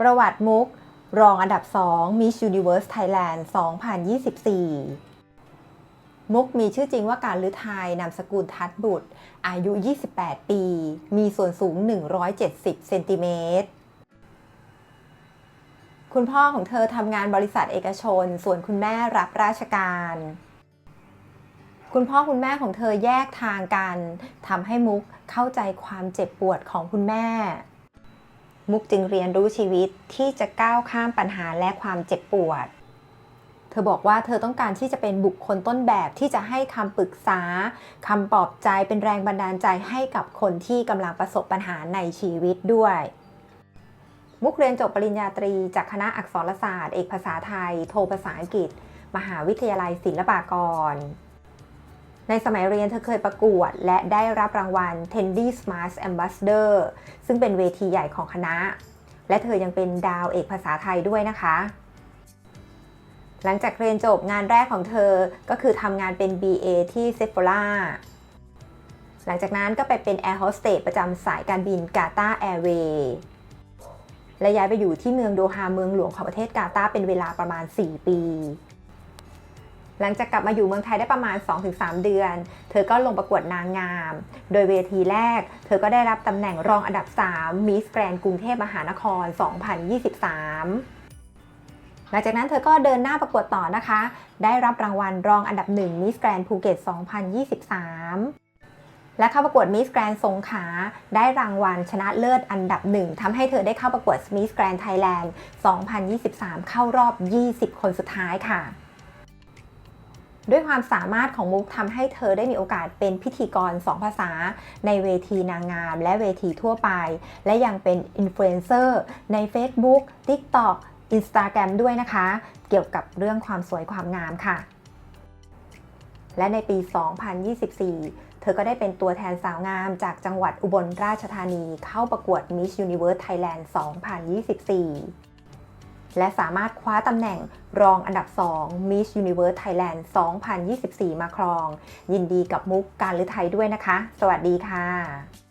ประวัติมุก รองอันดับ 2 Miss Universe Thailand 2024 มุกมีชื่อจริงว่าการลือไทยนามสกุลทัดบุตร อายุ 28 ปี มีส่วนสูง 170 เซนติเมตรคุณพ่อของเธอทำงานบริษัทเอกชน ส่วนคุณแม่รับราชการ คุณพ่อคุณแม่ของเธอแยกทางกันทำให้มุกเข้าใจความเจ็บปวดของคุณแม่ มุกจึงเรียนรู้ชีวิตที่จะก้าวข้ามปัญหาและความเจ็บปวด เธอบอกว่าเธอต้องการที่จะเป็นบุคคลต้นแบบที่จะให้คำปรึกษาคำปลอบใจเป็นแรงบันดาลใจให้กับคนที่กำลังประสบปัญหาในชีวิตด้วยมุกเรียนจบปริญญาตรีจากคณะอักษรศาสตร์ เอกภาษาไทย โทภาษาอังกฤษ มหาวิทยาลัยศิลปากร ในสมัยเรียนเธอเคยประกวด และได้รับรางวัล Tendy Smart Ambassador ซึ่งเป็นเวทีใหญ่ของคณะ และเธอยังเป็นดาวเอกภาษาไทยด้วยนะคะ หลังจากเรียนจบงานแรกของเธอก็คือทำงานเป็น BA ที่ Sephora หลังจากนั้นก็ไปเป็น Air Hostess ประจำสายการบินกาตาร์แอร์เวย์และย้ายไปอยู่ที่เมืองโดฮาเมืองหลวงของประเทศกาตาร์เป็นเวลาประมาณ 4 ปี หลังจากกลับมาอยู่เมืองไทยได้ประมาณ 2-3 เดือน เธอก็ลงประกวดนางงาม โดยเวทีแรก เธอก็ได้รับตำแหน่งรองอันดับ 3 Miss Grand กรุงเทพมหานคร 2023หลังจากนั้นเธอก็เดินหน้าประกวดต่อนะคะ ได้รับรางวัลรองอันดับ1 Miss Grand ภูเก็ต 2023 และเข้าประกวด Miss Grand สงขลาได้รางวัลชนะเลิศอันดับหนึ่งทำให้เธอได้เข้าประกวด Miss Grand Thailand 2023 เข้ารอบ 20 คนสุดท้ายค่ะ ด้วยความสามารถของมุกทำให้เธอได้มีโอกาสเป็นพิธีกร 2 ภาษา ในเวทีนางงาม และเวทีทั่วไป และยังเป็นอินฟลูเอนเซอร์ใน Facebook TikTok Instagram ด้วยนะคะ เกี่ยวกับเรื่องความสวยความงามค่ะ และในปี 2024เธอก็ได้เป็นตัวแทนสาวงามจากจังหวัดอุบลราชธานีเข้าประกวด Miss Universe Thailand 2024 และสามารถคว้าตำแหน่งรองอันดับ 2 Miss Universe Thailand 2024 มาครอง ยินดีกับมุกการฤทัยด้วยนะคะ สวัสดีค่ะ